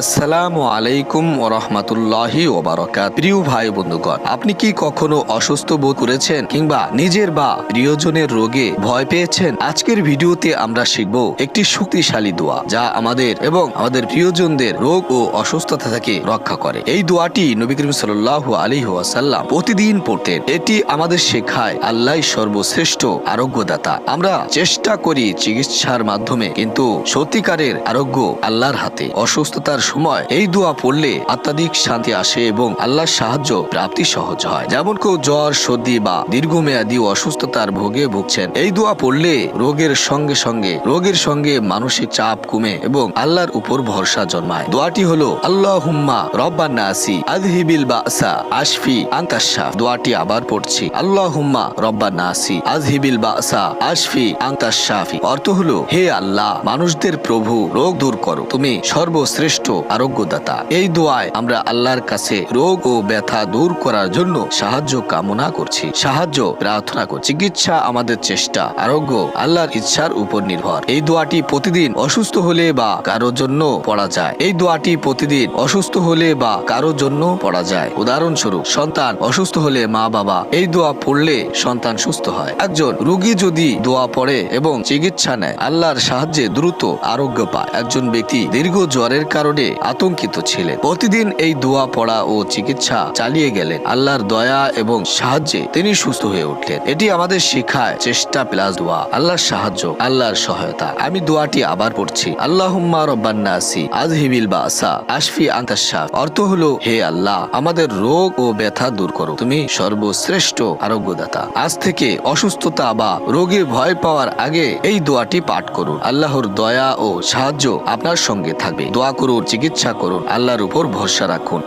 আসসালামু আলাইকুম ওরহমতুল্লাহি ওবারকাত প্রিয় ভাই বন্ধুগণ, আপনি কি কখনো অসুস্থ বোধ করেছেন কিংবা নিজের বা প্রিয়জনের রোগে ভয় পেয়েছেন? আজকের ভিডিওতে আমরা শিখব একটি শক্তিশালী দোয়া, যা আমাদের এবং আমাদের প্রিয়জনদের রোগ ও অসুস্থতা থেকে রক্ষা করে। এই দোয়াটি নবী করিম সাল্লাহ আলী ওয়াসাল্লাম প্রতিদিন পড়তেন। এটি আমাদের শেখায় আল্লাহ সর্বশ্রেষ্ঠ আরোগ্যদাতা। আমরা চেষ্টা করি চিকিৎসার মাধ্যমে, কিন্তু সত্যিকারের আরোগ্য আল্লাহর হাতে, অসুস্থতার সময় এই দোয়া পড়লে আত্মাধিক শান্তি আসে এবং আল্লাহর সাহায্য প্রাপ্তি সহজ হয়। যেমন কেউ জ্বর, সর্দি বা দীর্ঘমেয়াদী অসুস্থতার ভোগে ভুগছেন, এই দোয়া পড়লে রোগের সঙ্গে সঙ্গে, রোগের সঙ্গে মানসিক চাপ কমে এবং আল্লাহর উপর ভরসা জন্মায়। দোয়াটি হলো আল্লাহ হুম্মা রব্বান নাসি আজহিবিল বাসা, আশফি আন্তাশা। দোয়াটি আবার পড়ছি আল্লাহ হুম্মা রব্বান নাসি আজহিবিল বাসা, আশফি আন্তাশাফি অর্থ হলো, হে আল্লাহ, মানুষদের প্রভু, রোগ দূর করো। তুমি সর্বশ্রেষ্ঠ আরোগ্যদাতা। এই দোয়ায় আমরা আল্লাহর কাছে রোগ ও ব্যথা দূর করার জন্য সাহায্য কামনা করছি। সাহায্য, প্রার্থনা করছি চিকিৎসা আমাদের চেষ্টা। আরোগ্য আল্লাহর ইচ্ছার উপর নির্ভর। এই দোয়াটি প্রতিদিন অসুস্থ হলে বা কারোর জন্য পড়া যায়। এই দোয়াটি প্রতিদিন অসুস্থ হলে বা কারোর জন্য পড়া যায়। উদাহরণস্বরূপ, সন্তান অসুস্থ হলে মা বাবা এই দোয়া পড়লে সন্তান সুস্থ হয়। একজন রোগী যদি দোয়া পড়ে এবং চিকিৎসা নেয়, আল্লাহর সাহায্যে দ্রুত আরোগ্য পায়। একজন ব্যক্তি দীর্ঘ জ্বরের কারণে আতঙ্কিত ছিলেন। প্রতিদিন এই দোয়া পড়া ও চিকিৎসা চালিয়ে গেলেন। আল্লাহর দয়া এবং সাহায্যে তিনি সুস্থ হয়ে উঠলেন। এটি আমাদের শিখায় চেষ্টা প্লাস দোয়া। আল্লাহর সাহায্য, আল্লাহর সহায়তা। আমি দোয়াটি আবার পড়ছি। আল্লাহুম্মা রব্বান্নাসি আজহিবিল বাসা আশফি আন্তাশাফ অর্থ হলো, হে আল্লাহ, আমাদের রোগ ও ব্যথা দূর করো। তুমি সর্বশ্রেষ্ঠ আরোগ্যদাতা। আজ থেকে অসুস্থতা বা রোগে ভয় পাওয়ার আগে এই দোয়াটি পাঠ করুন। আল্লাহর দয়া ও সাহায্য আপনার সঙ্গে থাকবে। দোয়া করুন চিকিৎসা করুন। আল্লাহর উপর ভরসা রাখুন।